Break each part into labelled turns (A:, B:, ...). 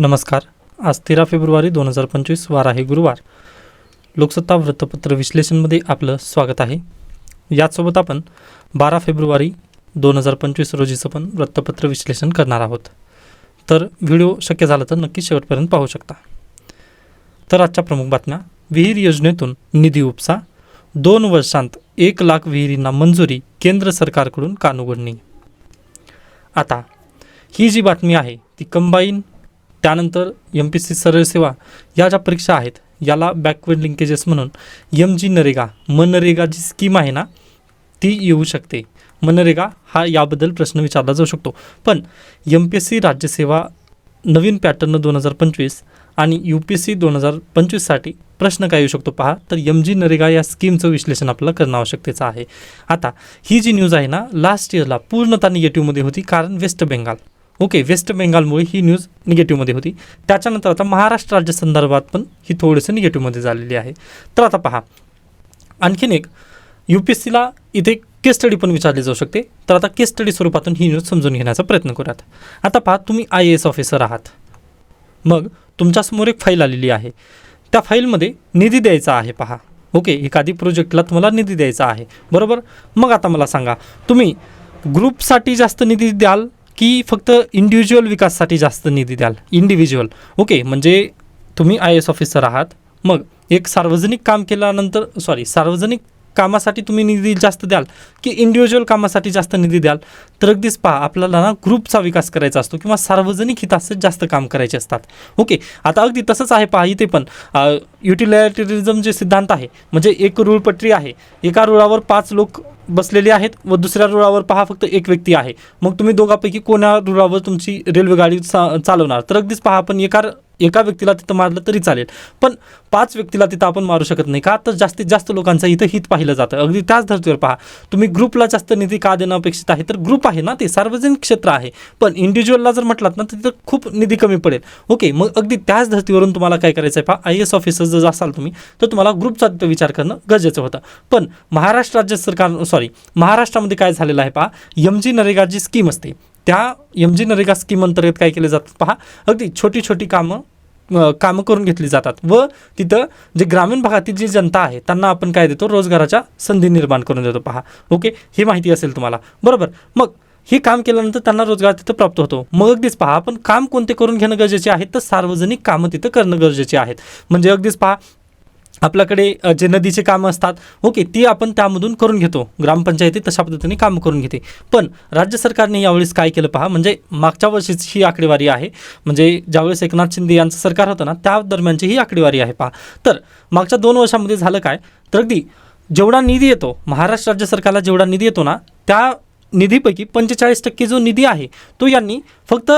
A: नमस्कार. आज तेरा फेब्रुवारी दोन हजार पंचवीस वार आहे गुरुवार. लोकसत्ता वृत्तपत्र विश्लेषणमध्ये आपलं स्वागत आहे. याचसोबत आपण बारा फेब्रुवारी दोन हजार पंचवीस रोजीचं पण वृत्तपत्र विश्लेषण करणार आहोत. तर व्हिडिओ शक्य झाला तर नक्की शेवटपर्यंत पाहू शकता. तर आजच्या प्रमुख बातम्या. विहीर योजनेतून निधी उपसा. दोन वर्षांत एक लाख विहिरींना मंजुरी केंद्र सरकारकडून कानुगडणी आता ही जी बातमी आहे ती कंबाईन त्यानंतर एम पी सी सरळ सेवा या ज्या परीक्षा आहेत याला बॅकवर्ड लिंकेजेस म्हणून एम जी नरेगा मनरेगा जी स्कीम आहे ना ती येऊ शकते. मनरेगा हा याबद्दल प्रश्न विचारला जाऊ शकतो. पण एम पी एस सी राज्यसेवा नवीन पॅटर्न दोन हजार पंचवीस आणि यू पी एस सी दोन हजार पंचवीससाठी प्रश्न काय येऊ शकतो पहा. तर एम जी नरेगा या स्कीमचं विश्लेषण आपल्याला करणं आवश्यकतेचं आहे. आता ही जी न्यूज आहे ना लास्ट इयरला पूर्णतः निगेटिव्हमध्ये होती कारण वेस्ट बेंगाल ओके वेस्ट बेंगालमुळे ही न्यूज निगेटिव्हमध्ये होती. त्याच्यानंतर आता महाराष्ट्र राज्य संदर्भात पण ही थोडंसं निगेटिव्हमध्ये झालेली आहे. तर आता पहा आणखीन एक यू पी एस सीला इथे केस स्टडी पण विचारली जाऊ शकते. तर आता केस स्टडी स्वरूपातून ही न्यूज समजून घेण्याचा प्रयत्न करूयात. आता पहा तुम्ही आय ए एस ऑफिसर आहात. मग तुमच्यासमोर एक फाईल आलेली आहे. त्या फाईलमध्ये निधी द्यायचा आहे पहा. ओके एखादी प्रोजेक्टला तुम्हाला निधी द्यायचा आहे. बरोबर? मग आता मला सांगा तुम्ही ग्रुपसाठी जास्त निधी द्याल की फक्त इंडिव्हिज्युअल विकाससाठी जास्त निधी द्याल. इंडिव्हिज्युअल ओके म्हणजे तुम्ही आय एस ऑफिसर आहात. मग एक सार्वजनिक काम केल्यानंतर सॉरी सार्वजनिक कामासाठी तुम्ही निधी जास्त द्याल की इंडिव्हिज्युअल कामासाठी जास्त निधी द्याल? तर अगदीच पहा आपल्याला ना ग्रुपचा विकास करायचा असतो किंवा सार्वजनिक हिताचे जास्त काम करायचे असतात. ओके आता अगदी तसंच आहे पहा इथे पण. युटिलिटरिझम जे सिद्धांत आहे म्हणजे एक रुळपट्टी आहे. एका रुळावर पाच लोक बसलेले आहेत व दुसऱ्या रुळावर पहा फक्त एक व्यक्ती आहे. मग तुम्ही दोघांपैकी कोण्या रुळावर तुमची रेल्वे गाडी चा चालवणार? तर अगदीच पहा आपण एका एका व्यक्तीला तिथं मारलं तरी चालेल. पण पाच व्यक्तीला तिथं आपण मारू शकत नाही. का? तर जास्तीत जास्त लोकांचं इथं हित पाहिलं जातं. अगदी त्याच धर्तीवर पहा. तुम्ही ग्रुपला जास्त निधी का देणं अपेक्षित आहे? तर ग्रुप आहे ना ते. सार्वजनिक क्षेत्र आहे. पण इंडिव्हिज्युअलला जर म्हटलात ना तर तिथं खूप निधी कमी पडेल. ओके मग अगदी त्याच धर्तीवरून तुम्हाला काय करायचं आहे पहा आय एस ऑफिसर जर असाल तुम्ही तर तुम्हाला ग्रुपचा तिथं विचार करणं गरजेचं होतं. पण महाराष्ट्र राज्य सरकार सॉरी महाराष्ट्रामध्ये काय झालेलं आहे पहा? एम जी नरेगा जी स्कीम असते त्या एम जी नरेगा स्कीम अंतर्गत काय केले जातात पहा. अगदी छोटी छोटी कामं कामं करून घेतली जातात व तिथं जे ग्रामीण भागातील जी जनता आहे त्यांना आपण काय देतो? रोजगाराच्या संधी निर्माण करून देतो पहा. ओके? ही माहिती असेल तुम्हाला. बरोबर. मग हे काम केल्यानंतर त्यांना रोजगार तिथं प्राप्त होतो. मग अगदीच पहा आपण काम कोणते करून घेणं गरजेचे आहे? तर सार्वजनिक कामं तिथं करणं गरजेचे आहेत. म्हणजे अगदीच पहा आपल्याकडे जे नदीचे कामं असतात ओके ती आपण त्यामधून करून घेतो. ग्रामपंचायती तशा पद्धतीने कामं करून घेते. पण राज्य सरकारने यावेळेस काय केलं पहा म्हणजे मागच्या वर्षीची ही आकडेवारी आहे. म्हणजे ज्यावेळेस एकनाथ शिंदे यांचं सरकार होतं ना त्या दरम्यानची ही आकडेवारी आहे पहा. तर मागच्या दोन वर्षामध्ये झालं काय? तर अगदी जेवढा निधी येतो महाराष्ट्र राज्य सरकारला जेवढा निधी येतो ना त्या निधीपैकी पंचेचाळीस टक्के जो निधी आहे तो यांनी फक्त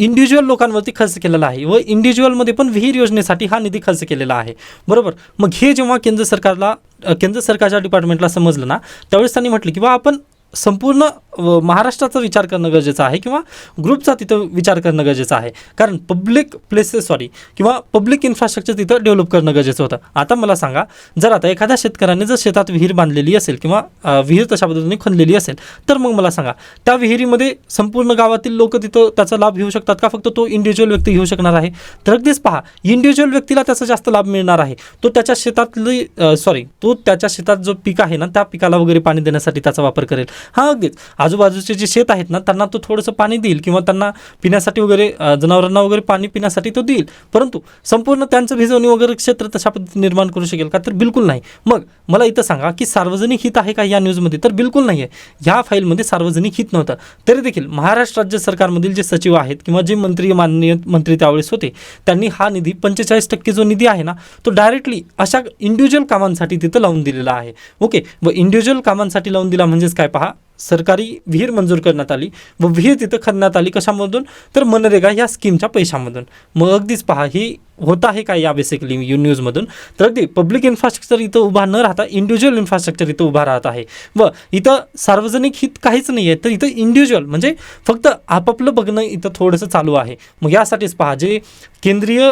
A: इंडिव्हिज्युअल लोकांवरती खर्च केलेला आहे व इंडिव्हिज्युअलमध्ये पण विहीर योजनेसाठी हा निधी खर्च केलेला आहे. बरोबर? मग हे जेव्हा केंद्र सरकारला केंद्र सरकारच्या डिपार्टमेंटला समजलं ना त्यावेळेस त्यांनी म्हटलं की बा आपण संपूर्ण महाराष्ट्राचा विचार करणं गरजेचं आहे किंवा ग्रुपचा तिथं विचार करणं गरजेचं आहे. कारण पब्लिक प्लेसेस सॉरी किंवा पब्लिक इन्फ्रास्ट्रक्चर तिथं डेव्हलप करणं गरजेचं होतं. आता मला सांगा जर आता एखाद्या शेतकऱ्याने जर शेतात विहीर बांधलेली असेल किंवा विहीर तशा पद्धतीने खणलेली असेल तर मग मला सांगा त्या विहिरीमध्ये संपूर्ण गावातील लोक तिथं त्याचा लाभ घेऊ शकतात का? फक्त तो इंडिव्हिज्युअल व्यक्ती घेऊ शकणार आहे? तर अगदीच पहा इंडिव्हिज्युअल व्यक्तीला त्याचा जास्त लाभ मिळणार आहे. तो त्याच्या शेतातली सॉरी तो त्याच्या शेतात जो पीक आहे ना त्या पिकाला वगैरे पाणी देण्यासाठी त्याचा वापर करेल. हा अगदीच. आजूबाजूचे जे शेत आहेत ना त्यांना तो थोडंसं पाणी देईल किंवा त्यांना पिण्यासाठी वगैरे जनावरांना वगैरे पाणी पिण्यासाठी तो देईल. परंतु संपूर्ण त्यांचं भिजवणी वगैरे क्षेत्र तशा पद्धतीने निर्माण करू शकेल का? तर बिलकुल नाही. मग मला इथं सांगा की सार्वजनिक हित आहे का या न्यूजमध्ये? तर बिलकुल नाही आहे ह्या फाईलमध्ये सार्वजनिक हित नव्हतं. तरी देखील महाराष्ट्र राज्य सरकारमधील जे सचिव आहेत किंवा जे मंत्री माननीय मंत्री त्यावेळेस होते त्यांनी हा निधी पंचेचाळीस टक्के जो निधी आहे ना तो डायरेक्टली अशा इंडिव्हिज्युअल कामांसाठी तिथं लावून दिलेला आहे. ओके? व इंडिव्हिज्युअल कामांसाठी लावून दिला म्हणजेच काय पहा? सरकारी विहीर मंजूर करण्यात आली व विहीर तिथं खणण्यात आली कशामधून? तर मनरेगा या स्कीमच्या पैशामधून. मग अगदीच पहा ही होत आहे काय या बेसिकली यू न्यूजमधून तर अगदी पब्लिक इन्फ्रास्ट्रक्चर इथं उभा न राहता इंडिव्हिज्युअल इन्फ्रास्ट्रक्चर इथं उभा राहत आहे. व इथं सार्वजनिक हित काहीच नाही आहे तर इथं इंडिव्हिज्युअल म्हणजे फक्त आपापलं बघणं इथं थोडंसं चालू आहे. मग यासाठीच पहा जे केंद्रीय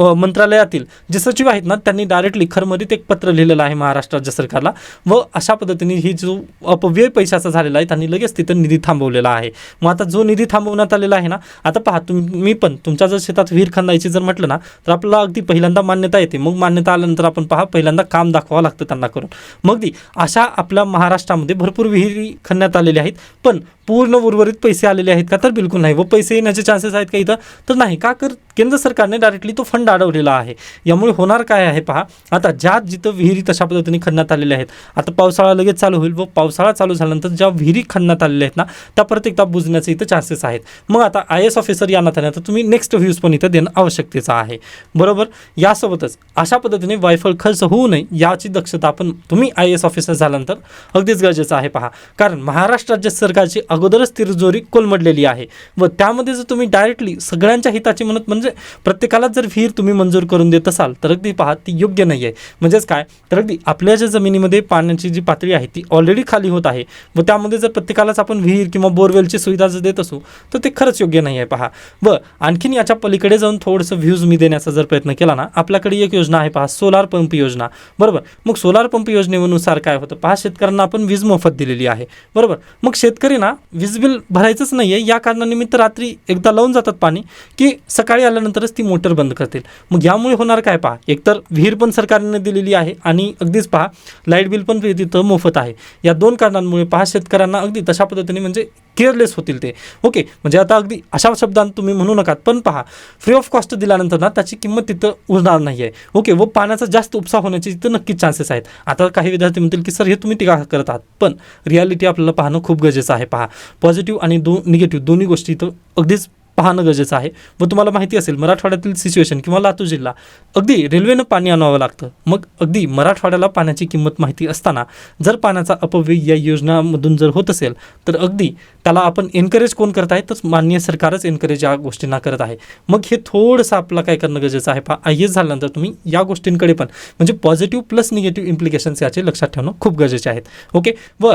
A: मंत्रालयातील जे सचिव आहेत ना त्यांनी डायरेक्टली खरमरीत एक पत्र लिहिलेलं आहे महाराष्ट्र राज्य सरकारला. व अशा पद्धतीने ही जो अपव्यय पैशाचा झालेला आहे त्यांनी लगेच तिथं निधी थांबवलेला आहे. मग आता जो निधी थांबवण्यात आलेला आहे ना आता पहा तुम्ही पण तुमच्या जर शेतात विहीर खंदायची जर म्हटलं ना तर आपल्याला अगदी पहिल्यांदा मान्यता येते. मग मान्यता आल्यानंतर आपण पहा पहिल्यांदा काम दाखवावं लागतं त्यांना करून. मग ती अशा आपल्या महाराष्ट्रामध्ये भरपूर विहिरी खणण्यात आलेल्या आहेत. पण पूर्ण उर्वरित पैसे आलेले आहेत का? तर बिलकुल नाही. व पैसे येण्याचे चान्सेस आहेत का इथं? तर नाही. का कर केंद्र सरकारने डायरेक्टली तो फंड अडवलेला आहे. यामुळे होणार काय आहे पहा. आता ज्या जिथं विहिरी तशा पद्धतीने खणण्यात आलेल्या आहेत आता पावसाळा लगेच चालू होईल व पावसाळा चालू झाल्यानंतर ज्या विहिरी खणण्यात आलेल्या आहेत ना त्या परत एकदा बुजण्याचे इथं चान्सेस आहेत. मग आता आय एस ऑफिसर या नात्याने आता तुम्ही नेक्स्ट व्ह्यूज पण इथं देणं आवश्यकतेचं आहे. बरोबर? यासोबतच अशा पद्धतीने वायफळ खर्च होऊ नये याची दक्षता आपण तुम्ही आय एस ऑफिसर झाल्यानंतर अगदीच गरजेचं आहे पहा. कारण महाराष्ट्र राज्य सरकारची अगोदरच तिरजोरी कोलमडलेली आहे. व त्यामध्ये जर तुम्ही डायरेक्टली सगळ्यांच्या हिताची म्हणत म्हणजे प्रत्येकाला जर विहीर तुम्ही मंजूर करून देत असाल तर अगदी पहा ती योग्य नाही आहे. म्हणजेच काय? तर अगदी आपल्या ज्या जमिनीमध्ये पाण्याची जी पातळी आहे ती ऑलरेडी खाली होत आहे. व त्यामध्ये जर प्रत्येकालाच आपण विहीर किंवा बोरवेलची सुविधा जर देत असू तर ते खरंच योग्य नाही आहे पहा. व आणखीन याच्या पलीकडे जाऊन थोडंसं व्ह्यूज मी देण्याचा जर प्रयत्न केला ना आपल्याकडे एक योजना आहे पहा सोलार पंप योजना. बरोबर? मग सोलार पंप योजनेनुसार काय होतं? पहा शेतकऱ्यांना आपण वीज मोफत दिलेली आहे. बरोबर? मग शेतकरी ना वीज बिल भरायचंच नाही आहे या कारणानिमित्त रात्री एकदा लावून जातात पाणी की सकाळी आल्यानंतरच ती मोटर बंद करतील. मग यामुळे होणार काय पहा? एकतर विहीर पण सरकारने दिलेली आहे आणि अगदीच पहा लाइट बिल पण तिथं मोफत आहे. या दोन कारणांमुळे पहा शेतकऱ्यांना अगदी तशा पद्धतीने म्हणजे केअरलेस होतील ते. ओके म्हणजे आता अगदी अशा शब्दांत तुम्ही म्हणू नकात पण पहा फ्री ऑफ कॉस्ट दिल्यानंतर ना त्याची किंमत तिथं उरणार नाही आहे ओके व पाण्याचा जास्त उपसा होण्याचे तिथं नक्कीच चान्सेस आहेत. आता काही विद्यार्थी म्हणतील की सर हे तुम्ही टीका करत आहात. पण रियालिटी आपल्याला पाहणं खूप गरजेचं आहे पहा. पॉझिटिव्ह आणि दो निगेटिव्ह दोन्ही गोष्टी इथं अगदीच पाहणं गरजेचं आहे. व तुम्हाला माहिती असेल मराठवाड्यातील सिच्युएशन किंवा लातूर जिल्हा अगदी रेल्वेनं पाणी आणावं लागतं. मग अगदी मराठवाड्याला पाण्याची किंमत माहिती असताना जर पाण्याचा अपव्यय या योजनामधून जर होत असेल तर अगदी त्याला आपण एनकरेज कोण करत आहे? तर माननीय सरकारच एनकरेज या गोष्टींना करत आहे. मग हे थोडंसं आपलं काय करणं गरजेचं आहे? पहा आय एस झाल्यानंतर तुम्ही या गोष्टींकडे पण म्हणजे पॉझिटिव्ह प्लस निगेटिव्ह इम्प्लिकेशन्स याचे लक्षात ठेवणं खूप गरजेचे आहेत. ओके व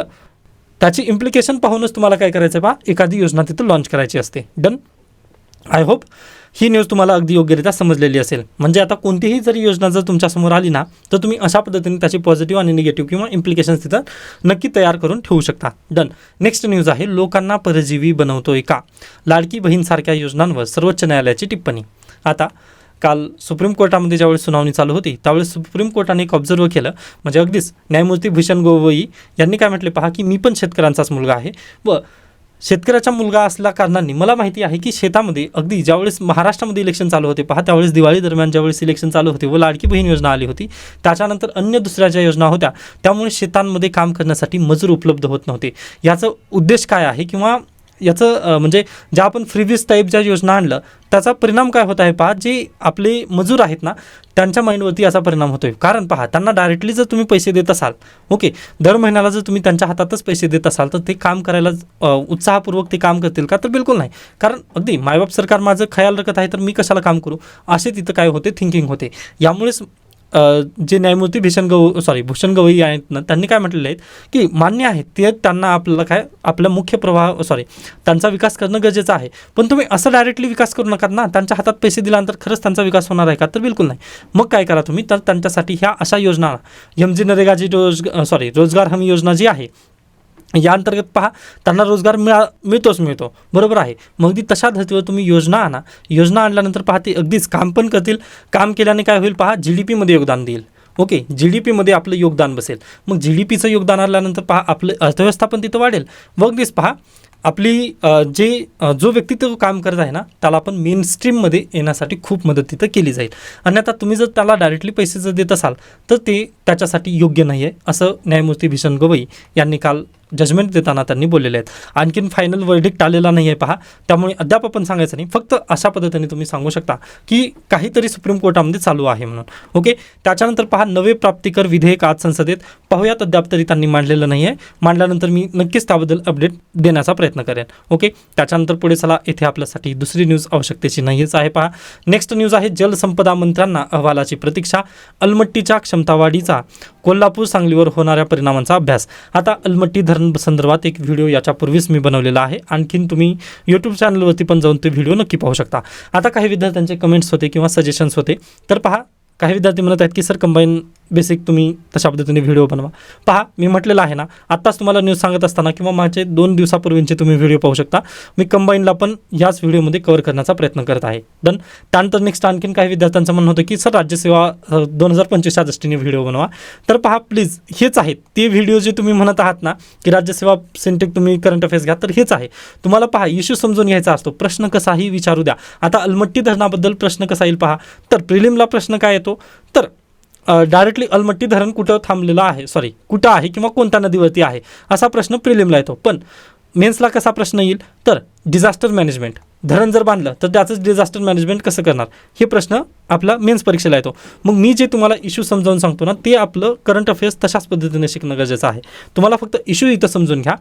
A: त्याची इम्प्लिकेशन पाहूनच तुम्हाला काय करायचं आहे पहा एखादी योजना तिथं लॉन्च करायची असते. डन आय होप ही न्यूज तुम्हाला अगदी योग्यरित्या समजलेली असेल. म्हणजे आता कोणतीही जरी योजना जर तुमच्यासमोर आली ना तर तुम्ही अशा पद्धतीने त्याची पॉझिटिव्ह आणि निगेटिव्ह किंवा इम्प्लिकेशन्स तिथं नक्की तयार करून ठेवू शकता. डन नेक्स्ट न्यूज आहे लोकांना परजीवी बनवतोय का? लाडकी बहीणसारख्या योजनांवर सर्वोच्च न्यायालयाची टिप्पणी. आता काल सुप्रीम कोर्टामध्ये ज्यावेळेस सुनावणी चालू होती त्यावेळेस सुप्रीम कोर्टाने एक ऑब्झर्व केलं. म्हणजे अगदीच न्यायमूर्ती भूषण गोवई यांनी काय म्हटले पहा की मी पण शेतकऱ्यांचाच मुलगा आहे व शेतकऱ्याचा मुलगा असल्या कारणाने मला माहिती आहे की शेतामध्ये अगदी ज्यावेळेस महाराष्ट्रामध्ये इलेक्शन चालू होते पहा त्यावेळेस दिवाळी दरम्यान ज्यावेळेस इलेक्शन चालू होते व लाडकी बहीण योजना आली होती त्याच्यानंतर अन्य दुसऱ्या ज्या योजना होत्या त्यामुळे शेतांमध्ये काम करण्यासाठी मजूर उपलब्ध होत नव्हते. याचा उद्देश काय आहे? किंवा याचं म्हणजे ज्या आपण फ्रीबीज टाईप ज्या योजना आणलं त्याचा परिणाम काय होत आहे पहा जे आपले मजूर आहेत ना त्यांच्या माइंडवरती याचा परिणाम होतोय. कारण पहा त्यांना डायरेक्टली जर तुम्ही पैसे देत असाल ओके दर महिन्याला जर तुम्ही त्यांच्या हातातच पैसे देत असाल तर ते काम करायला उत्साहपूर्वक ते काम करतील का? तर बिलकुल नाही. कारण अगदी मायबाप सरकार माझं ख्याल रखत आहे तर मी कशाला काम करू? असे तिथं काय होते थिंकिंग होते. यामुळेच जे न्यायमूर्ती भीषण गव सॉरी भूषण गवई आहेत ना त्यांनी काय म्हटलेलं आहे की मान्य आहे ते त्यांना आपल्याला काय आपला मुख्य प्रवाह सॉरी त्यांचा विकास करणं गरजेचं आहे. पण तुम्ही असं डायरेक्टली विकास करू नका ना त्यांच्या हातात पैसे दिल्यानंतर खरंच त्यांचा विकास होणार आहे का? तर बिलकुल नाही. मग काय करा तुम्ही? तर त्यांच्यासाठी ह्या अशा योजना एम जी नरेगाची रोज सॉरी रोजगार हमी योजना जी आहे या अंतर्गत पहा त्यांना रोजगार मिळा मिळतोच मिळतो. बरोबर आहे. मग ती तशा धर्तीवर तुम्ही योजना आणा. योजना आणल्यानंतर पहा ते अगदीच काम पण करतील. काम केल्याने काय होईल पहा जी डी पीमध्ये योगदान देईल. ओके? जी डी पीमध्ये आपलं योगदान बसेल. मग जी डी पीचं योगदान आल्यानंतर पहा आपलं अर्थव्यवस्था पण तिथं वाढेल. मग अगदीच पहा आपली जे जो व्यक्ती तो काम करत आहे ना त्याला आपण मेन स्ट्रीममध्ये येण्यासाठी खूप मदत तिथं केली जाईल. आणि आता तुम्ही जर त्याला डायरेक्टली पैसे जर देत असाल तर ते त्याच्यासाठी योग्य नाही आहे असं न्यायमूर्ती भीषण गवई यांनी काल जजमेंट देताना त्यांनी बोललेले आहेत. आणखीन फायनल वर्डिक्ट आलेला नाही आहे पहा. त्यामुळे अद्याप आपण सांगायचं नाही. फक्त अशा पद्धतीने तुम्ही सांगू शकता की काहीतरी सुप्रीम कोर्टामध्ये चालू आहे म्हणून. ओके त्याच्यानंतर पहा नवे प्राप्तिकर विधेयक आज संसदेत पाहूयात. अद्याप तरी त्यांनी मांडलेलं नाही आहे मांडल्यानंतर मी नक्कीच त्याबद्दल अपडेट देण्याचा प्रयत्न करेन. ओके त्याच्यानंतर पुढे चला. येथे आपल्यासाठी दुसरी न्यूज आवश्यकतेची नाहीच आहे पहा. नेक्स्ट न्यूज आहे जलसंपदा मंत्र्यांना अहवालाची प्रतीक्षा. अलमट्टीच्या क्षमतावाढीचा कोल्हापूर सांगलीवर होणाऱ्या परिणामांचा अभ्यास. आता अलमट्टी धरण संदर्भात एक व्हिडिओ याच्यापूर्वीच मी बनवलेला आहे. आणखीन तुम्ही यूट्यूब चॅनलवरती पण जाऊन ते व्हिडिओ नक्की पाहू शकता. आता काही विद्यार्थ्यांचे कमेंट्स होते किंवा सजेशन्स होते. तर पहा काही विद्यार्थी म्हणत आहेत की सर कंबाईन बेसिक तुम्ही तशा पद्धतीने व्हिडिओ बनवा. पहा मी म्हटलेलं आहे ना आत्ताच तुम्हाला न्यूज सांगत असताना किंवा माझे दोन दिवसापूर्वींचे तुम्ही व्हिडिओ पाहू शकता. मी कंबाईनला पण याच व्हिडिओमध्ये कव्हर करण्याचा प्रयत्न करत आहे. डन त्यानंतर नेक्स्ट आणखीन काही विद्यार्थ्यांचं म्हणणं होतं की सर राज्यसेवा दोन हजार पंचवीसच्या दृष्टीने व्हिडिओ बनवा. तर पहा प्लीज हेच आहेत. ते व्हिडिओ जे तुम्ही म्हणत आहात ना की राज्यसेवा सेंटेक तुम्ही करंट अफेअर्स घ्या तर हेच आहे. तुम्हाला पहा इश्यू समजून घ्यायचा असतो. प्रश्न कसाही विचारू द्या. आता अलमट्टी धरणाबद्दल प्रश्न कसा येईल पहा. तर प्रिलिमला प्रश्न काय येतो? तर डायरेक्टली अलमट्टी धरण कुठं थांबलेलं आहे? सॉरी कुठं आहे किंवा कोणत्या नदीवरती आहे? असा प्रश्न प्रिलिमला येतो. पण मेन्सला कसा प्रश्न येईल? तर डिझास्टर मॅनेजमेंट धरण जर बांधलं तर त्याचंच डिझास्टर मॅनेजमेंट कसं करणार? हे प्रश्न आपला मेन्स परीक्षेला येतो. मग मी जे तुम्हाला इश्यू समजावून सांगतो ना ते आपलं करंट अफेअर्स तशाच पद्धतीने शिकणं गरजेचं आहे. तुम्हाला फक्त इश्यू इथं समजून घ्या.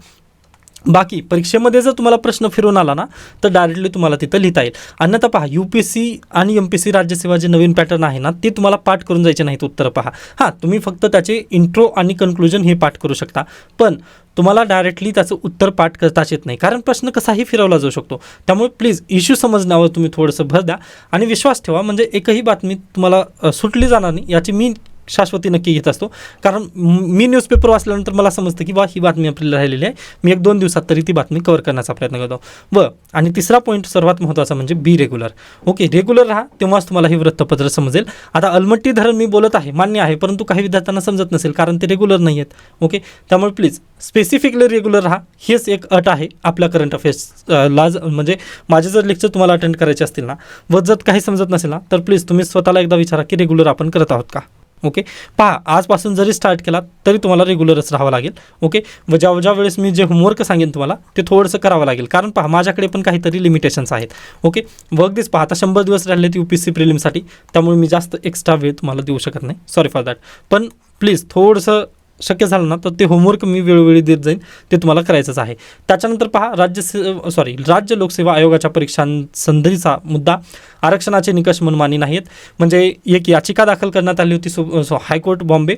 A: बाकी परीक्षेमध्ये जर तुम्हाला प्रश्न फिरून आला ना तर डायरेक्टली तुम्हाला तिथं लिहिता येईल. अन्यथा पहा यू पी एस सी आणि एम पी सी राज्यसेवा जे नवीन पॅटर्न आहे ना ते तुम्हाला पाठ करून जायचे नाहीत उत्तर पहा. हां तुम्ही फक्त त्याचे इंट्रो आणि कन्क्लुजन हे पाठ करू शकता. पण तुम्हाला डायरेक्टली त्याचं उत्तर पाठ करताच येत नाही कारण प्रश्न कसाही फिरवला जाऊ शकतो. त्यामुळे प्लीज इश्यू समजण्यावर तुम्ही थोडंसं भर द्या. आणि विश्वास ठेवा म्हणजे एकही बातमी तुम्हाला सुटली जाणार नाही याची मी शाश्वती नक्की घेत असतो. कारण मी न्यूजपेपर वाचल्यानंतर मला समजतं की वा ही बातमी आपल्याला राहिलेली आहे. मी एक दोन दिवसात तरी ती बातमी कव्हर करण्याचा प्रयत्न करतो. व आणि तिसरा पॉईंट सर्वात महत्त्वाचा म्हणजे बी रेग्युलर ओके रेग्युलर राहा तेव्हाच तुम्हाला हे वृत्तपत्र समजेल. आता अलमट्टी धरण मी बोलत आहे मान्य आहे परंतु काही विद्यार्थ्यांना समजत नसेल कारण ते रेग्युलर नाही आहेत ओके त्यामुळे प्लीज स्पेसिफिकली रेग्युलर राहा. हेच एक अट आहे आपल्या करंट अफेअर्स ला म्हणजे माझे जर लेक्चर तुम्हाला अटेंड करायचे असतील ना व जर काही समजत नसेल ना तर प्लीज तुम्ही स्वतःला एकदा विचारा की रेग्युलर आपण करत आहोत का? ओके? पहा आजपासून जरी स्टार्ट केला तरी तुम्हाला रेग्युलरच राहावं लागेल ओके? व ज्या ज्या वेळेस मी जे होमवर्क सांगेन तुम्हाला ते थोडंसं करावं लागेल. कारण पहा माझ्याकडे पण काहीतरी लिमिटेशन्स आहेत ओके? व अगदीच पहा आता शंभर दिवस राहिले यू पी सी प्रिलिमसाठी त्यामुळे मी जास्त एक्स्ट्रा वेळ तुम्हाला देऊ शकत नाही. सॉरी फॉर दॅट पण प्लीज थोडंसं शक्य झालं ना तर ते होमवर्क मी वेळोवेळी देत जाईन. ते तुम्हाला करायचंच आहे. त्याच्यानंतर पहा राज्य सॉरी राज्य लोकसेवा आयोगाच्या परीक्षांसंदर्भीचा मुद्दा. आरक्षणाचे निकष मनमानी नाहीत म्हणजे एक याचिका दाखल करण्यात आली होती सो हायकोर्ट बॉम्बे.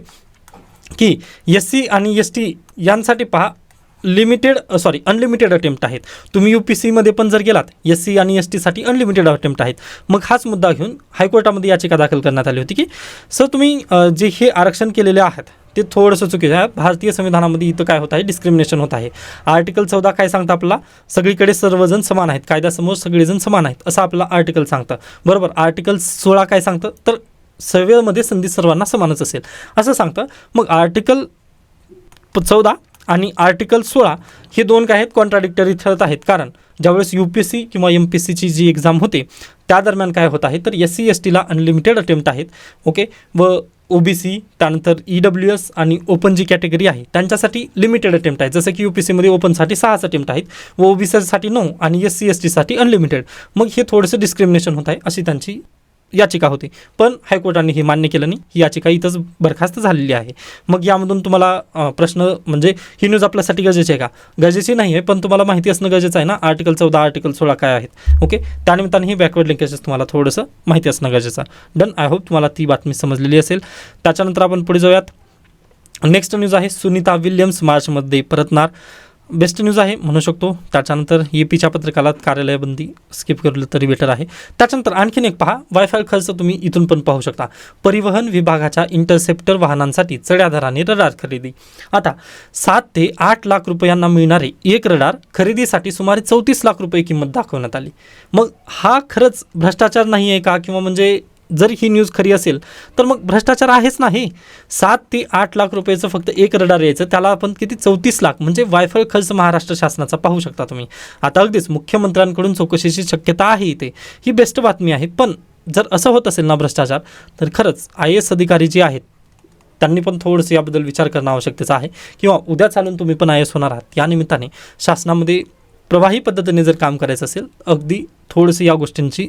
A: की एस सी आणि एस टी यांसाठी पहा लिमिटेड सॉरी अनलिमिटेड अटेम्प्ट आहेत. तुम्ही यू पी सीमध्ये पण जर गेलात एस सी आणि एस टीसाठी अनलिमिटेड अटेम्प्ट आहेत. मग हाच मुद्दा घेऊन हायकोर्टामध्ये याचिका दाखल करण्यात आली होती की सर तुम्ही जे हे आरक्षण केलेले आहेत ते थोडंसं चुकीचं आहे. भारतीय संविधानामध्ये इथं काय होत आहे? डिस्क्रिमिनेशन होत आहे. आर्टिकल चौदा काय सांगतं आपला सगळीकडे सर्वजण समान आहेत. कायद्यासमोर सगळेजण समान आहेत असं आपलं आर्टिकल सांगतं. बरोबर? आर्टिकल सोळा काय सांगतं? तर सर्वेमध्ये संधी सर्वांना समानच असेल. असं सांगतं. मग आर्टिकल प- चौदा आणि आर्टिकल सोळा हे दोन काय आहेत? कॉन्ट्राडिक्टरी ठरत आहेत. कारण ज्यावेळेस यू पी एस सी किंवा एम पी एस सीची जी एक्झाम होते त्या दरम्यान काय होत आहे? तर एस सी एस टीला अनलिमिटेड अटेम्प्ट आहेत. ओके व ओ बी सी त्यानंतर ई डब्ल्यू एस आणि ओपन जी कॅटेगरी आहे त्यांच्यासाठी लिमिटेड अटेम्प्ट आहे. जसं की यू पी सीमध्ये ओपनसाठी सहाच अटेम्प्ट आहेत व ओ बी सीसाठी नऊ आणि एस सी एस टीसाठी अनलिमिटेड मग हे थोडंसं डिस्क्रिमिनेशन होत आहे अशी त्यांची याचिका होती. पण हायकोर्टाने हे मान्य केलं नाही. ही याचिका इथंच बरखास्त झालेली आहे. मग यामधून तुम्हाला प्रश्न म्हणजे ही न्यूज आपल्यासाठी गरजेची आहे का? गरजेची नाही आहे पण तुम्हाला माहिती असणं गरजेचं आहे ना? आर्टिकल चौदा आर्टिकल सोळा काय आहेत? ओके? त्यानिमित्ताने ही बॅकवर्ड लिंकेजेस तुम्हाला थोडंसं माहिती असणं गरजेचं आहे. डन आय होप तुम्हाला ती बातमी समजलेली असेल. त्याच्यानंतर आपण पुढे जाऊयात. नेक्स्ट न्यूज आहे सुनीता विल्यम्स मार्चमध्ये परतणार. बेस्ट न्यूज आहे म्हणू शकतो. त्याच्यानंतर ए पीच्या पत्रकालात कार्यालय बंदी स्किप केलं तरी बेटर आहे. त्याच्यानंतर आणखीन एक पहा वायफाय खर्च तुम्ही इथून पण पाहू शकता. परिवहन विभागाच्या इंटरसेप्टर वाहनांसाठी चढ्या दराने रडार खरेदी. आता सात ते आठ लाख रुपयांना मिळणारे एक रडार खरेदीसाठी सुमारे चौतीस लाख रुपये किंमत दाखवण्यात आली. मग हा खरंच भ्रष्टाचार नाही आहे का? किंवा म्हणजे जर ही न्यूज खरी असेल तर मग भ्रष्टाचार आहेच नाही. सात ते आठ लाख रुपयाचं फक्त एक रडार यायचं त्याला आपण किती? चौतीस लाख म्हणजे वायफाय खर्च महाराष्ट्र शासनाचा पाहू शकता तुम्ही. आता अगदीच मुख्यमंत्र्यांकडून चौकशीची शक्यता आहे इथे. ही बेस्ट बातमी आहे पण जर असं होत असेल ना भ्रष्टाचार तर खरंच आय एस अधिकारी जे आहेत त्यांनी पण थोडंसं याबद्दल विचार करणं आवश्यकतेचं आहे. किंवा उद्या चालून तुम्ही पण आय एस होणार आहात. या निमित्ताने शासनामध्ये प्रवाही पद्धतीने जर काम करायचं असेल अगदी थोडंसं या गोष्टींची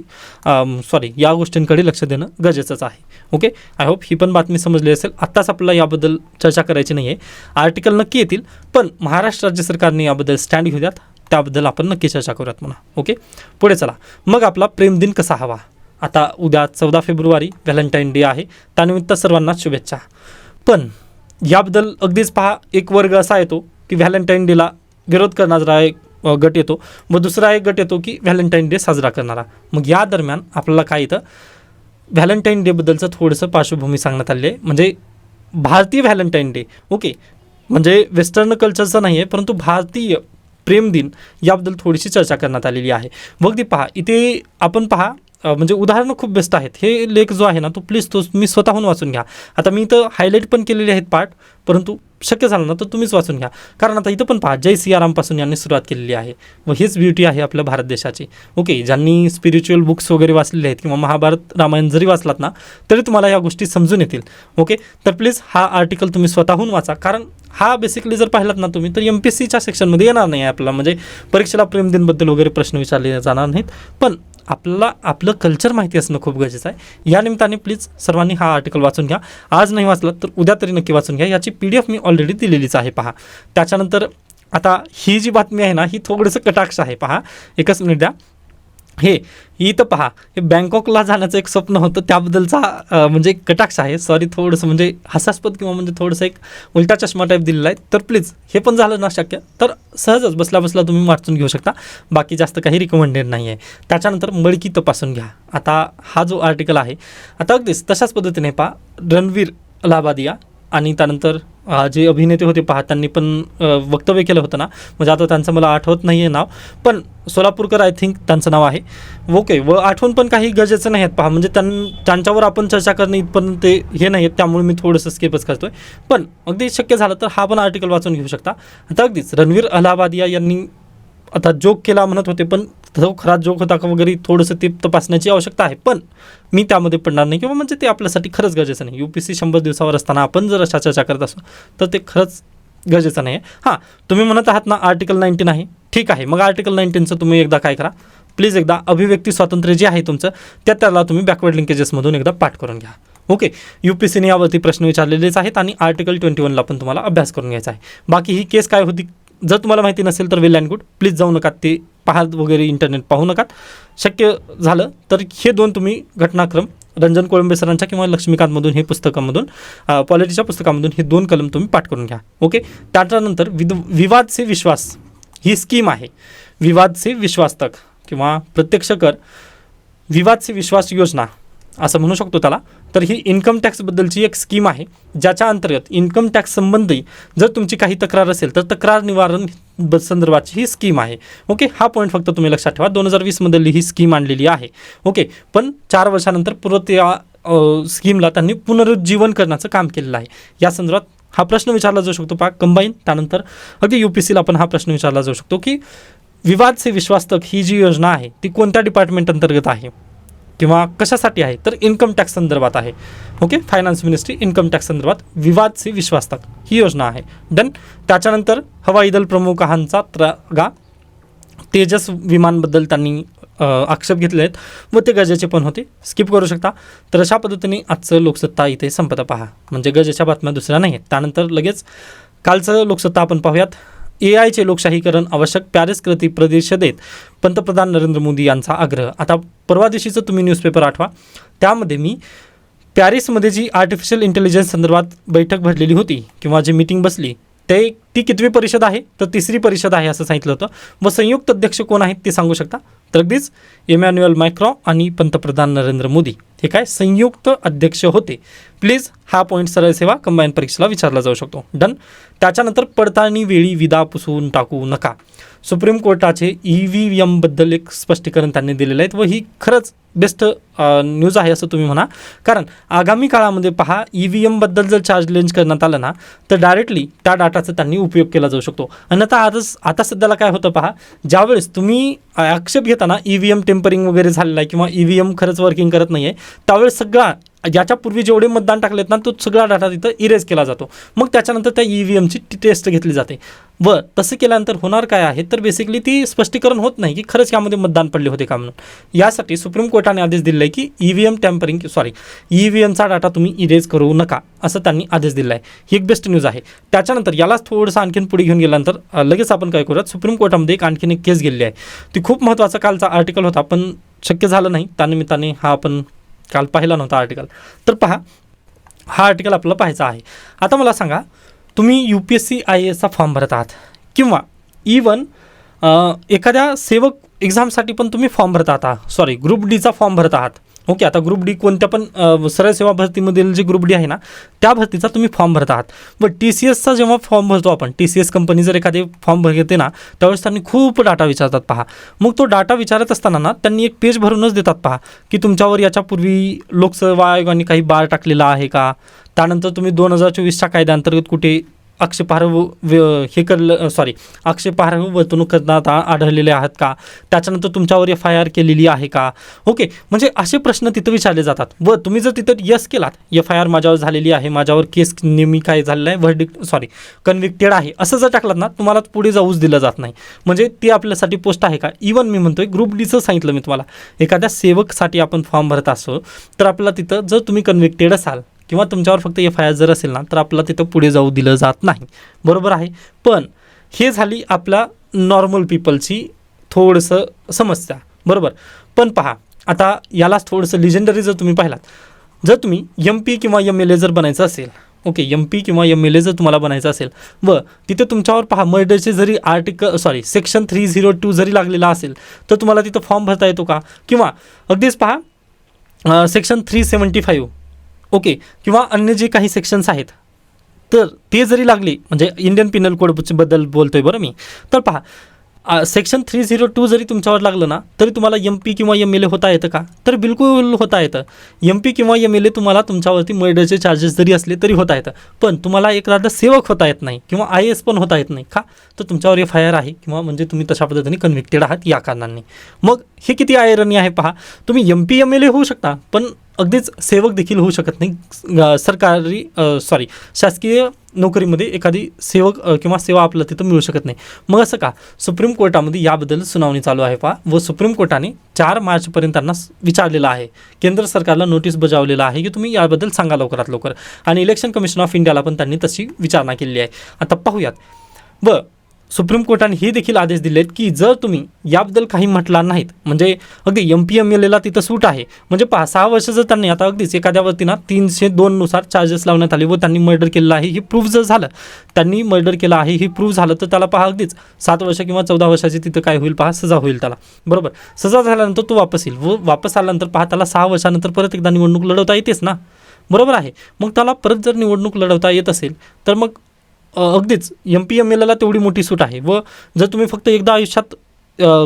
A: सॉरी या गोष्टींकडे लक्ष देणं गरजेचंच आहे. ओके आय होप ही पण बातमी समजली असेल. आत्ताच आपल्याला याबद्दल चर्चा करायची नाही आहे आर्टिकल नक्की येतील पण महाराष्ट्र राज्य सरकारने याबद्दल स्टँड घेऊ द्यात त्याबद्दल आपण नक्की चर्चा करूयात म्हणा. ओके पुढे चला. मग आपला प्रेमदिन कसा हवा? आता उद्या चौदा फेब्रुवारी व्हॅलेंटाईन डे आहे. त्यानिमित्त सर्वांना शुभेच्छा. पण याबद्दल अगदीच पहा एक वर्ग असा येतो की व्हॅलेंटाईन डेला विरोध करणारा एक गट येतो. व दुसरा एक गट येतो की व्हॅलेंटाईन डे साजरा करणारा. मग या दरम्यान आपल्याला काय इथं व्हॅलेंटाईन डेबद्दलचं थोडंसं पार्श्वभूमी सांगण्यात आली आहे. म्हणजे भारतीय व्हॅलेंटाईन डे ओके. म्हणजे वेस्टर्न कल्चरचं नाही आहे परंतु भारतीय प्रेम दिन याबद्दल थोडीशी चर्चा करण्यात आलेली आहे. मग ती पहा इथे आपण पहा म्हणजे उदाहरणं खूप बेस्ट आहेत. हे लेख जो आहे ना तो प्लीज तो मी स्वतःहून वाचून घ्या. आता मी इथं हायलाईट पण केलेले आहेत पार्ट परंतु शक्य झालं ना तर तुम्हीच वाचून घ्या. कारण आता इथं पण पहा जय सियारामपासून यांनी सुरुवात केलेली आहे. व हीच ब्युटी आहे आपल्या भारत देशाची. ओके ज्यांनी स्पिरिच्युअल बुक्स वगैरे वाचलेले आहेत किंवा महाभारत रामायण जरी वाचलात ना तरी तुम्हाला या गोष्टी समजून येतील. ओके तर प्लीज हा आर्टिकल तुम्ही स्वतःहून वाचा. कारण हा बेसिकली जर पाहिलात ना तुम्ही तर एम पी एस सीच्या सेक्शनमध्ये येणार नाही आहे आपल्याला. म्हणजे परीक्षेला प्रेम दिनबद्दल वगैरे प्रश्न विचारले जाणार नाहीत. पण आपल्याला आपलं कल्चर माहिती असणं खूप गरजेचं आहे. या निमित्ताने प्लीज सर्वांनी हा आर्टिकल वाचून घ्या. आज नाही वाचलं तर उद्या तरी नक्की वाचून घ्या. याची पी डी एफ मी ऑलरेडी दिलेलीच आहे पहा. त्याच्यानंतर आता ही जी बातमी आहे ना ही थोडंसं कटाक्ष आहे पहा. एकच मिनिट द्या. हे इथं पहा हे बँकॉकला जाण्याचं एक स्वप्न होतं त्याबद्दलचा म्हणजे कटाक्ष आहे. सॉरी थोडंसं म्हणजे हास्यास्पद किंवा म्हणजे थोडंसं एक उलटा चष्मा टाईप दिलेला आहे. तर प्लीज हे पण झालं ना शक्य. तर सहजच बसल्या बसल्या तुम्ही वाचून घेऊ शकता. बाकी जास्त काही रिकमेंडेड नाही आहे त्याच्यानंतर मळकी तपासून घ्या. आता हा जो आर्टिकल आहे आता अगदीच तशाच पद्धतीने पहा. रणवीर लाबादिया आणि त्यानंतर जे अभिनेते होते पहा त्यांनी पण वक्तव्य केलं होतं ना. म्हणजे आता त्यांचं मला आठवत नाही आहे नाव पण सोलापूरकर आय थिंक त्यांचं नाव आहे. ओके व आठवण पण काही गरजेचं नाही आहेत पहा. म्हणजे त्यां त्यांच्यावर आपण चर्चा करणे इथपर्यंत ते हे नाही आहेत त्यामुळे मी थोडंसं स्केपच करतो आहे पण अगदी शक्य झालं तर हा पण आर्टिकल वाचून घेऊ शकता. आता अगदीच रणवीर अलाहाबादिया यांनी आता जोक केला म्हणत होते पण तो खरा जोक होता का वगैरे थोडंसं ते तपासण्याची आवश्यकता आहे. पण मी त्यामध्ये पडणार नाही किंवा म्हणजे ते आपल्यासाठी खरंच गरजेचं नाही. यू पी सी शंभर दिवसावर असताना आपण जर अशा चर्चा करत असू तर ते खरंच गरजेचं नाही आहे हां तुम्ही म्हणत आहात ना आर्टिकल नाईन्टीन आहे. ठीक आहे मग आर्टिकल नाईन्टीनचं तुम्ही एकदा काय करा. प्लीज एकदा अभिव्यक्ती स्वातंत्र्य जे आहे तुमचं त्या त्याला तुम्ही बॅकवर्ड लिंकेजेसमधून एकदा पाठ करून घ्या. ओके यू पी सीने यावरती प्रश्न विचारलेलेच आहेत आणि आर्टिकल ट्वेंटी वनला पण तुम्हाला अभ्यास करून घ्यायचा आहे. बाकी ही केस काय होती? जर तुम्हाला माहिती नसेल तर वेल अँड गुड. प्लीज जाऊ नका ते पाहत वगैरे इंटरनेट पाहू नका शक्य झालं तर हे दोन तुम्ही घटनाक्रम रंजन कोळंबे सरांच्या किंवा लक्ष्मीकांतमधून हे पुस्तकामधून पॉलिटीच्या पुस्तकामधून हे दोन कलम तुम्ही पाठ करून घ्या. ओके त्याच्यानंतर विद विवाद से विश्वास ही स्कीम आहे. विवाद से विश्वास तक किंवा प्रत्यक्ष कर विवाद से विश्वास योजना असं म्हणू शकतो त्याला. तर ही इन्कम टॅक्सबद्दलची एक स्कीम आहे ज्याच्या अंतर्गत इन्कम टॅक्स संबंधी जर तुमची काही तक्रार असेल तर तक्रार निवारण ब- संदर्भाची ही स्कीम आहे. ओके हा पॉईंट फक्त तुम्ही लक्षात ठेवा. दोन हजार वीसमधली ही स्कीम आणलेली आहे. ओके पण चार वर्षानंतर परत या स्कीमला त्यांनी पुनरुज्जीवन करण्याचं काम केलेलं आहे. या संदर्भात हा प्रश्न विचारला जाऊ शकतो पा कंबाईन त्यानंतर अगदी यू पी सीला पण हा प्रश्न विचारला जाऊ शकतो की विवाद से विश्वास तक ही जी योजना आहे ती कोणत्या डिपार्टमेंट अंतर्गत आहे? किंवा कशासाठी आहे तर इन्कम टॅक्स संदर्भात आहे. Okay finance ministry income tax संदर्भात विवाद से विश्वासतात. ही योजना आहे. डन त्याच्यानंतर हवाई दल प्रमुखांचा त्रागा तेजस विमानबद्दल त्यांनी आक्षेप घेतले आहेत व ते गरजेचे पण होते. स्किप करू शकता. तर अशा पद्धतीने आजचं लोकसत्ता इथे संपत पहा. म्हणजे गजेच्या बातम्या दुसऱ्या नाही आहेत त्यानंतर लगेच कालचं लोकसत्ता आपण पाहूयात. ए आयचे लोकशाहीकरण आवश्यक पॅरिस कृती परिषदेत पंतप्रधान नरेंद्र मोदी यांचा आग्रह. आता परवा दिवशीचं तुम्ही न्यूजपेपर आठवा. त्यामध्ये मी पॅरिसमध्ये जी आर्टिफिशियल इंटेलिजन्स संदर्भात बैठक भरलेली होती किंवा जी मीटिंग बसली ते ती कितवी परिषद आहे? तर तिसरी परिषद आहे असं सांगितलं होतं. व संयुक्त अध्यक्ष कोण आहेत ते सांगू शकता? तर अगदीच इमॅन्युअल मायक्रॉ आणि पंतप्रधान नरेंद्र मोदी हे काय संयुक्त अध्यक्ष होते. प्लीज हा पॉईंट सरळ सेवा कंबाईन परीक्षेला विचारला जाऊ शकतो. डन त्याच्यानंतर पडताळणी वेळी विदा पुसवून टाकू नका. सुप्रीम कोर्टाचे ई व्ही एमबद्दल एक स्पष्टीकरण त्यांनी दिलेलं आहे. व ही खरंच बेस्ट न्यूज आहे असं तुम्ही म्हणा. कारण आगामी काळामध्ये पहा ई व्ही एमबद्दल जर चार्ज लेंज करण्यात आलं ना तर डायरेक्टली त्या डाटाचा त्यांनी उपयोग केला जाऊ शकतो. आणि आता आजच आता सध्याला काय होतं पहा ज्यावेळेस तुम्ही आक्षेप घेताना ई व्ही एम टेम्परिंग वगैरे झालेला आहे किंवा ई व्ही एम खरंच वर्किंग करत नाही आहे त्यावेळेस सगळा याच्यापूर्वी जेवढे मतदान टाकलेत ना तो सगळा डाटा तिथं इरेज केला जातो. मग त्याच्यानंतर त्या ई व्ही एमची टेस्ट घेतली जाते. व तसं केल्यानंतर होणार काय आहे? तर बेसिकली ती स्पष्टीकरण होत नाही की खरंच यामध्ये मतदान पडले होते का म्हणून. यासाठी सुप्रीम कोर्टाने आदेश दिले आहे की E V M tampering sorry E V एमचा data तुम्ही इरेज करू नका असं त्यांनी आदेश दिला आहे ही एक बेस्ट न्यूज आहे. त्याच्यानंतर यालाच थोडंसं आणखीन पुढे घेऊन गेल्यानंतर लगेच आपण काय करूयात? सुप्रीम कोर्टामध्ये एक आणखीन एक केस गेलेली आहे. ती खूप महत्त्वाचा कालचा आर्टिकल होता पण शक्य झालं नाही. त्यानिमित्ताने हा आपण काल पाहिला नव्हता आर्टिकल तर पहा हा आर्टिकल आपल्याला पाहायचा आहे. आता मला सांगा तुम्ही U P S C I A एसचा form भरत आहात किंवा इवन एखाद्या सेवक एक्झामसाठी पण तुम्ही फॉर्म भरत आहात सॉरी ग्रुप डीचा फॉर्म भरत आहात. ओके आता ग्रुप डी कोणत्या पण सरळ सेवा भरतीमधील जे ग्रुप डी आहे ना त्या भरतीचा तुम्ही फॉर्म भरत आहात. व टी सी एसचा जेव्हा फॉर्म भरतो आपण टी सी एस कंपनी जर एखादी फॉर्म घेते ना त्यावेळेस त्यांनी खूप डाटा विचारतात पहा. मग तो डाटा विचारत असताना ना त्यांनी एक पेज भरूनच देतात पहा की तुमच्यावर याच्यापूर्वी लोकसेवा आयोगाने काही बार टाकलेला आहे का? त्यानंतर तुम्ही दोन हजार चोवीसच्या कायद्याअंतर्गत कुठे आक्षेपार्ह व- हे करलं सॉरी आक्षेपार्ह वर्तणूक करण्यात आढळलेले आहात का? त्याच्यानंतर तुमच्यावर एफ आय आर केलेली आहे का? ओके म्हणजे असे प्रश्न तिथं विचारले जातात. व तुम्ही जर तिथं यस केलात एफ आय आर माझ्यावर झालेली आहे माझ्यावर केस नेहमी काय झालेलं आहे व्हर्डिक सॉरी कन्व्हिक्टेड आहे असं जर टाकलात ना तुम्हाला पुढे जाऊच दिलं जात नाही. म्हणजे ती आपल्यासाठी पोस्ट आहे का? इवन मी म्हणतोय ग्रुप डीचं सांगितलं मी तुम्हाला. एखाद्या सेवकसाठी आपण फॉर्म भरत असो तर आपल्याला तिथं जर तुम्ही कन्व्हिक्टेड असाल किंवा तुमच्यावर फक्त एफ आय आर जर असेल ना तर आपला तिथं पुढे जाऊ दिलं जात नाही. बरोबर आहे? पण हे झाली आपल्या नॉर्मल पीपलची थोडंसं समस्या. बरोबर? पण पहा आता यालाच थोडंसं लिजेंडरी जर तुम्ही पाहिलात जर तुम्ही एम पी किंवा एम एल ए जर बनायचं असेल ओके एम पी किंवा एम एल ए जर तुम्हाला बनायचं असेल व तिथे तुमच्यावर पहा मर्डरचे जरी article sorry section three zero two जरी लागलेला असेल तर तुम्हाला तिथं फॉर्म भरता येतो का? किंवा अगदीच पहा section three seventy five okay. किंवा अन्य जे काही सेक्शन्स आहेत तर ते जरी लागले म्हणजे इंडियन पिनल कोडबद्दल बोलतोय बरं मी तर पहा सेक्शन थ्री झिरो टू जरी तुमच्यावर लागलं ना तरी तुम्हाला एम पी किंवा एम एल ए होता येतं का? तर बिलकुल होता येतं. एम पी किंवा एम एल ए तुम्हाला तुमच्यावरती मर्डरचे चार्जेस जरी असले तरी होता येतं. पण तुम्हाला एक राधा सेवक होता येत नाही किंवा आय एस पण होता येत नाही का? तर तुमच्यावर एफ आय आर आहे किंवा म्हणजे तुम्ही तशा पद्धतीने कन्व्हिक्टेड आहात या कारणांनी. मग हे किती आयरनी आहे पहा. तुम्ही M P M L A होऊ शकता पण अगदीच सेवक देखील होऊ शकत नाही. सरकारी सॉरी शासकीय नोकरीमध्ये एखादी सेवक किंवा सेवा आपल्याला तिथं मिळू शकत नाही. मग असं का? सुप्रीम कोर्टामध्ये याबद्दल सुनावणी चालू आहे पहा. व सुप्रीम कोर्टाने चार मार्चपर्यंत त्यांना विचारलेलं आहे. केंद्र सरकारला नोटीस बजावलेलं आहे की तुम्ही याबद्दल सांगा लवकरात लवकर. आणि इलेक्शन कमिशन ऑफ इंडियाला पण त्यांनी तशी विचारणा केलेली आहे. आता पाहूयात. व सुप्रीम कोर्टाने हे देखील आदेश दिले आहेत की जर तुम्ही याबद्दल काही म्हटला नाहीत म्हणजे अगदी एम पी एम एल एला तिथं सूट आहे म्हणजे पहा सहा वर्ष जर त्यांनी आता अगदीच एखाद्यावरती ना तीनशे दोननुसार चार्जेस लावण्यात आले व त्यांनी मर्डर केलेलं आहे हे प्रूफ जर झालं त्यांनी मर्डर केलं आहे हे प्रूफ झालं तर त्याला पहा अगदीच सात वर्ष किंवा चौदा वर्षाची तिथं काय होईल पहा सजा होईल त्याला. बरोबर? सजा झाल्यानंतर तो वापस येईल व वापस आल्यानंतर पहा त्याला सहा वर्षानंतर परत एकदा निवडणूक लढवता येतेच ना? बरोबर आहे. मग त्याला परत जर निवडणूक लढवता येत असेल तर मग अगदीच एम पी एम एलला तेवढी मोठी सूट आहे. व जर तुम्ही फक्त एकदा आयुष्यात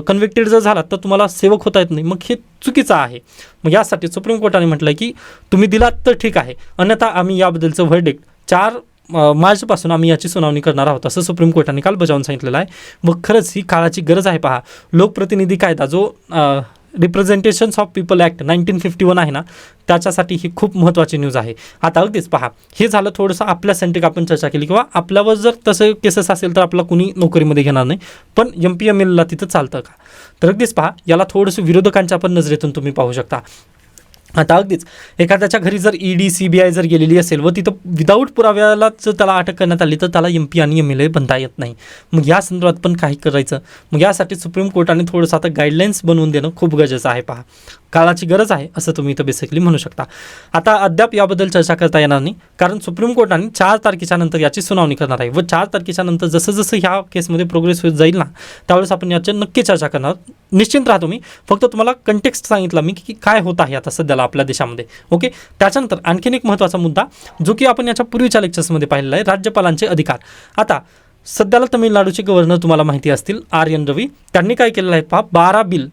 A: कन्व्हिक्टेड जर झालात तर तुम्हाला सेवक होता येत नाही. मग हे चुकीचं आहे. मग यासाठी सुप्रीम कोर्टाने म्हटलं की तुम्ही दिलात तर ठीक आहे. अन्यथा आम्ही याबद्दलचं व्हर्डिक्ट चार मार्चपासून आम्ही याची सुनावणी करणार आहोत असं सुप्रीम कोर्टाने काल बजावून सांगितलेलं आहे. मग खरंच ही काळाची गरज आहे पहा. लोकप्रतिनिधी कायदा जो representations of people act nineteen fifty one आहे ना त्याच्यासाठी ही खूप महत्त्वाची न्यूज आहे. आता अगदीच पहा हे झालं थोडंसं आपल्या सेंटिक आपण चर्चा केली किंवा आपल्यावर जर तसं केसेस असेल तर आपला कुणी नोकरीमध्ये घेणार नाही पण एम पी एम एलला तिथं चालतं का? तर अगदीच पहा याला थोडंसं विरोधकांच्या पण नजरेतून तुम्ही पाहू शकता. आता अगदीच एखाद्याच्या घरी जर E D C B I जर गेलेली असेल व तिथं विदाऊट पुराव्यालाच जर त्याला अटक करण्यात आली तर त्याला एम पी आणि एम एल ए बनता येत नाही. मग या संदर्भात पण काही करायचं? मग यासाठी सुप्रीम कोर्टाने थोडंसं आता गाईडलाईन्स बनवून देणं खूप गरजेचं आहे पहा. काळाची गरज आहे असं तुम्ही इथं बेसिकली म्हणू शकता. आता अद्याप याबद्दल चर्चा करता येणार नाही कारण सुप्रीम कोर्टाने चार तारखेच्या नंतर याची सुनावणी करणार आहे. व चार तारखेच्या नंतर जसं जसं ह्या केसमध्ये प्रोग्रेस होत जाईल ना त्यावेळेस आपण याची नक्की चर्चा करणार. निश्चिंत राहा तुम्ही. फक्त तुम्हाला कंटेक्स्ट सांगितला मी की काय होत आहे आता सध्याला. आपल्या देशामध्ये. ओके त्याच्यानंतर आणखीन एक महत्त्वाचा मुद्दा जो की आपण याच्या पूर्वीच्या लेक्चर्समध्ये पाहिलेला आहे राज्यपालांचे अधिकार. आता सध्याला तमिळनाडूचे गव्हर्नर तुम्हाला माहिती असतील आर एन रवी. त्यांनी काय केलेलं आहे पहा बारा बिल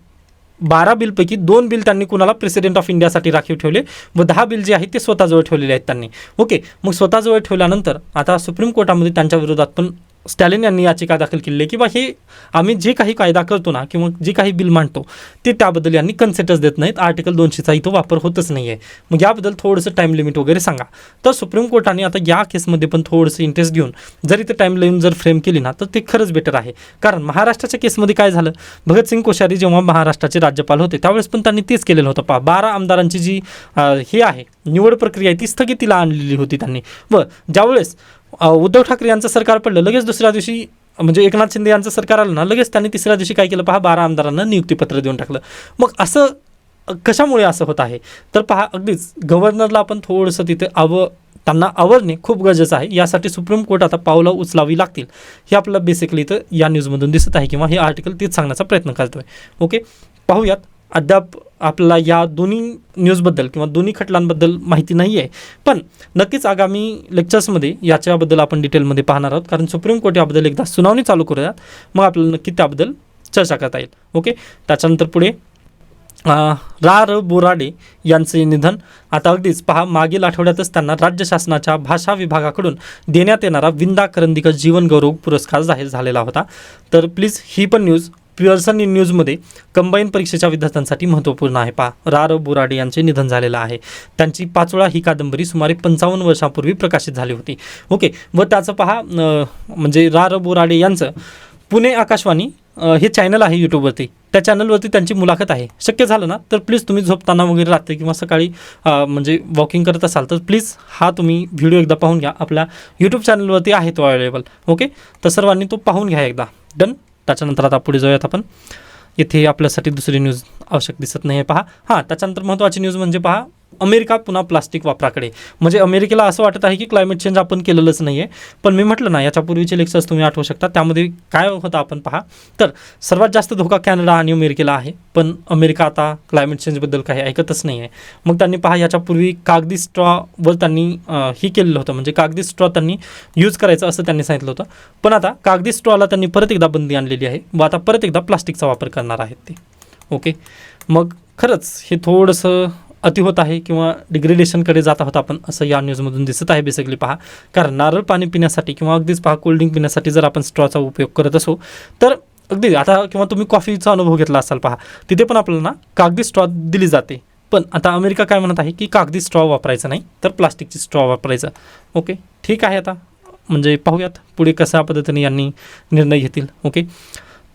A: बारा बिलपैकी दोन बिल त्यांनी कुणाला प्रेसिडेंट ऑफ इंडियासाठी राखीव ठेवले? व दहा बिल जे आहेत ते स्वतःजवळ ठेवलेले आहेत त्यांनी. ओके मग स्वतःजवळ ठेवल्यानंतर आता सुप्रीम कोर्टामध्ये त्यांच्या विरोधात पण स्टॅलिन यांनी याचिका दाखल केलेली आहे किंवा हे आम्ही जे काही कायदा करतो ना किंवा जे काही बिल मांडतो ते त्याबद्दल यांनी कन्सेटच देत नाहीत. आर्टिकल दोनशेचा इथं वापर होतच नाही आहे मग याबद्दल थोडंसं टाईम लिमिट वगैरे सांगा. तर सुप्रीम कोर्टाने आता या केसमध्ये पण थोडंसं इंटरेस्ट घेऊन जर इथं टाईम लिमिट जर फ्रेम केली ना तर ते खरंच बेटर आहे. कारण महाराष्ट्राच्या केसमध्ये काय झालं? भगतसिंग कोश्यारी जेव्हा महाराष्ट्राचे राज्यपाल होते त्यावेळेस पण त्यांनी तेच केलेलं होतं. पहा बारा आमदारांची जी हे आहे निवड प्रक्रिया आहे ती स्थगितीला आणलेली होती त्यांनी. व ज्यावेळेस उद्धव ठाकरे यांचं सरकार पडलं लगेच दुसऱ्या दिवशी म्हणजे एकनाथ शिंदे यांचं सरकार आलं ना लगेच त्यांनी तिसऱ्या दिवशी काय केलं? पहा बारा आमदारांना नियुक्तीपत्र देऊन टाकलं. मग असं कशामुळे असं होत आहे? तर पहा अगदीच गव्हर्नरला आपण थोडंसं तिथे आव त्यांना आवरणे खूप गरजेचं आहे. यासाठी सुप्रीम कोर्ट आता पावलं उचलावी लागतील. हे आपल्याला बेसिकली इथं या न्यूजमधून दिसत आहे किंवा हे आर्टिकल तेच सांगण्याचा प्रयत्न करतोय. ओके पाहूयात. अद्याप आपल्याला या दोन्ही न्यूजबद्दल किंवा दोन्ही खटलांबद्दल माहिती नाही आहे पण नक्कीच आगामी लेक्चर्समध्ये याच्याबद्दल आपण डिटेलमध्ये पाहणार आहोत. कारण सुप्रीम कोर्ट याबद्दल एकदा सुनावणी चालू करूयात. मग आपल्याला नक्की त्याबद्दल चर्चा करता येईल. ओके त्याच्यानंतर पुढे रा र बोराडे यांचे निधन. आता अगदीच पहा मागील आठवड्यातच त्यांना राज्य शासनाच्या भाषा विभागाकडून देण्यात येणारा विंदा करंदीकर जीवन गौरव पुरस्कार जाहीर झालेला होता. तर प्लीज ही पण न्यूज पिअर्सन इन न्यूजमध्ये कंबाईन परीक्षेच्या विद्यार्थ्यांसाठी महत्त्वपूर्ण आहे. पहा रा र बोराडे यांचे निधन झालेलं आहे. त्यांची पाचोळा ही कादंबरी सुमारे पंचावन्न वर्षापूर्वी प्रकाशित झाली होती. ओके व त्याचं पहा म्हणजे रा र बोराडे यांचं पुणे आकाशवाणी हे चॅनल आहे यूट्यूबवरती. त्या चॅनलवरती त्यांची मुलाखत आहे. शक्य झालं ना? तर प्लीज तुम्ही झोपताना वगैरे रात्री किंवा सकाळी म्हणजे वॉकिंग करत असाल तर प्लीज हा तुम्ही व्हिडिओ एकदा पाहून घ्या. आपल्या यूट्यूब चॅनलवरती आहे तो अवेलेबल ओके? तर सर्वांनी तो पाहून घ्या एकदा. डन त्याच्यानंतर आता पुढे जाऊयात आपण. इथे आपल्यासाठी दुसरी न्यूज आवश्यक दिसत नाही आहे पहा. हां त्याच्यानंतर महत्त्वाची न्यूज म्हणजे पहा अमेरिका पुन्हा प्लास्टिक वापराकडे. म्हणजे अमेरिकेला असं वाटत आहे की क्लायमेट चेंज आपण केलेलंच नाही आहे पण मी म्हटलं ना याच्यापूर्वीचे लेक्चर्स तुम्ही आठवू शकता. त्यामध्ये काय होतं आपण पहा. तर सर्वात जास्त धोका कॅनडा आणि अमेरिकेला आहे. पण अमेरिका आता क्लायमेट चेंजबद्दल काही ऐकतच नाही आहे मग त्यांनी पहा याच्यापूर्वी कागदी स्ट्रॉवर त्यांनी ही केलेलं होतं. म्हणजे कागदी स्ट्रॉ त्यांनी यूज करायचं असं त्यांनी सांगितलं होतं. पण आता कागदी स्ट्रॉला त्यांनी परत एकदा बंदी आणलेली आहे. व आता परत एकदा प्लास्टिकचा वापर करणार आहेत ते. ओके? मग खरंच हे थोडंसं अति होत आहे किंवा डिग्रेडेशनकडे जात आहोत आपण असं या न्यूजमधून दिसत आहे बेसिकली पहा. कारण नारळ पाणी पिण्यासाठी किंवा अगदीच पहा कोल्ड्रिंक पिण्यासाठी जर आपण स्ट्रॉचा उपयोग करत असू तर अगदी आता किंवा तुम्ही कॉफीचा अनुभव घेतला असाल पहा तिथे पण आपल्याला आपल्याला कागदी स्ट्रॉ दिली जाते. पण आता अमेरिका काय म्हणत आहे की कागदी स्ट्रॉ वापरायचं नाही तर प्लास्टिकची स्ट्रॉ वापरायचं. ओके ठीक आहे आता. म्हणजे पाहूयात पुढे कशा पद्धतीने यांनी निर्णय घेतील. ओके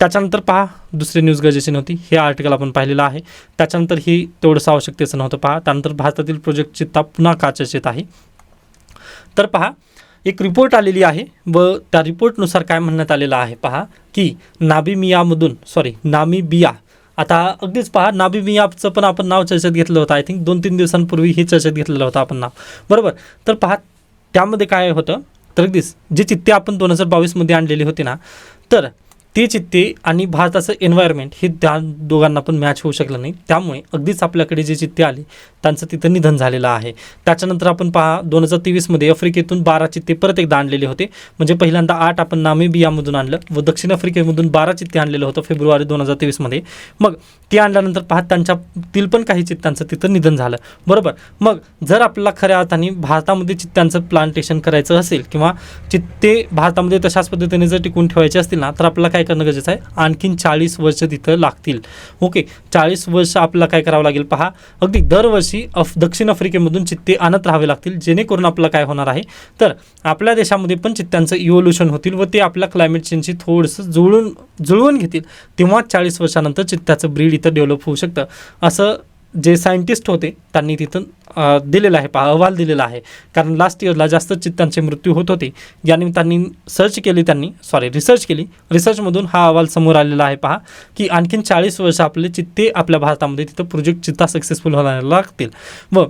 A: त्याच्यानंतर पहा दुसरी न्यूज गरजेची नव्हती. हे आर्टिकल आपण पाहिलेलं आहे. त्याच्यानंतर ही तेवढंसं आवश्यकतेचं नव्हतं पहा. त्यानंतर भारतातील प्रोजेक्ट चित्ता पुन्हा का चर्चेत आहे. तर पहा एक रिपोर्ट आलेली आहे व त्या रिपोर्टनुसार काय म्हणण्यात आलेलं आहे पहा की नाबिमियामधून सॉरी नामिबिया. आता अगदीच पहा नाबिमियाचं पण आपण नाव चर्चेत घेतलं होतं. आय थिंक दोन तीन दिवसांपूर्वी हे चर्चेत घेतलेलं होतं आपण नाव. बरोबर? तर पहा त्यामध्ये काय होतं? तर अगदीच जे चित्ते आपण दोन हजार बावीसमध्ये आणलेली होती ना तर ते चित्ते आणि भारताचं एन्व्हायरमेंट हे त्या दोघांना पण मॅच होऊ शकलं नाही. त्यामुळे अगदीच आपल्याकडे जे चित्ते आले त्यांचं तिथं निधन झालेलं आहे. त्याच्यानंतर आपण पहा दोन हजार तेवीसमध्ये आफ्रिकेतून बारा चित्ते परत एकदा आणलेले होते. म्हणजे पहिल्यांदा आठ आपण नामेबियामधून आणलं व दक्षिण आफ्रिकेमधून बारा चित्ते आणलेलं होतं फेब्रुवारी दोन हजार तेवीसमध्ये मग ते आणल्यानंतर पहा त्यांच्यातील पण काही चित्त्यांचं तिथं निधन झालं. बरोबर? मग जर आपल्याला खऱ्या अर्थाने भारतामध्ये चित्त्यांचं प्लांटेशन करायचं असेल किंवा चित्ते भारतामध्ये तशाच पद्धतीने जर टिकून ठेवायचे असतील ना तर आपल्याला काय करणं गरजेचं आहे? आणखीन चाळीस वर्ष तिथं लागतील. ओके चाळीस वर्ष आपल्याला काय करावं लागेल पहा. अगदी दरवर्षी अफ दक्षिण आफ्रिकेमधून चित्ते आणत राहावे लागतील जेणेकरून आपलं काय होणार आहे? तर आपल्या देशामध्ये पण चित्त्यांचं इव्होल्युशन होतील व ते आपल्या क्लायमेट चेंजशी थोडंसं जुळून जुळवून घेतील. तेव्हा चाळीस वर्षानंतर चित्त्याचं ब्रीड इथं डेव्हलप होऊ शकतं. असं जे सायंटिस्ट होते त्यांनी तिथं दिलेला दिलेलं आहे पहा अहवाल दिलेला आहे. कारण लास्ट इयरला जास्त चित्तांचे मृत्यू होत होते. यानिमित्ताने सर्च केली त्यांनी सॉरी रिसर्च केली. रिसर्चमधून हा अहवाल समोर आलेला आहे पहा की आणखीन चाळीस वर्ष आपले चित्ते आपल्या भारतामध्ये तिथं प्रोजेक्ट चित्ता सक्सेसफुल होणार लागतील. व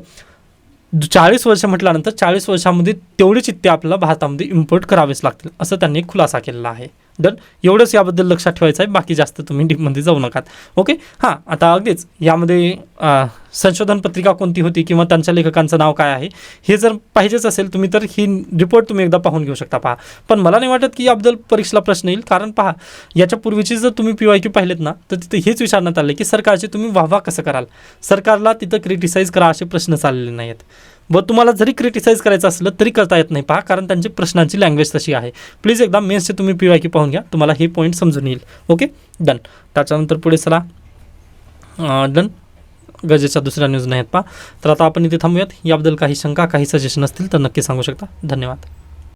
A: चाळीस वर्ष म्हटल्यानंतर चाळीस वर्षामध्ये तेवढे चित्ते आपल्याला भारतामध्ये इम्पोर्ट करावेच लागतील असं त्यांनी खुलासा केलेला आहे. डन. एवढंच याबद्दल लक्षात ठेवायचं आहे. बाकी जास्त तुम्ही डीपमध्ये जाऊ नकात. ओके हां आता अगदीच यामध्ये संशोधन पत्रिका कोणती होती किंवा त्यांच्या लेखकांचं नाव काय आहे हे जर पाहिजेच असेल तुम्ही तर ही रिपोर्ट तुम्ही एकदा पाहून घेऊ शकता पहा. पण मला नाही वाटत की याबद्दल परीक्षेला प्रश्न येईल कारण पहा याच्या पूर्वीची जर तुम्ही पी वाय क्यू पाहिलेत ना तर तिथे हेच विचारण्यात आले की सरकारचे तुम्ही वाहवा कसं कराल? सरकारला तिथं क्रिटिसाईज करा असे प्रश्न चाललेले नाही आहेत व तुम्हाला जरी क्रिटिसाईज करायचं असलं तरी करता येत नाही. पहा कारण त्यांची प्रश्नांची लँग्वेज तशी आहे. प्लीज एकदा मेन्सचे तुम्ही पी वाय की पाहून घ्या. तुम्हाला हे पॉईंट समजून येईल. ओके डन त्याच्यानंतर पुढे चला. डन गरजेच्या दुसऱ्या न्यूज नाही आहेत पहा. तर आता आपण इथे थांबूयात. याबद्दल काही शंका काही सजेशन असतील तर नक्की सांगू शकता. धन्यवाद.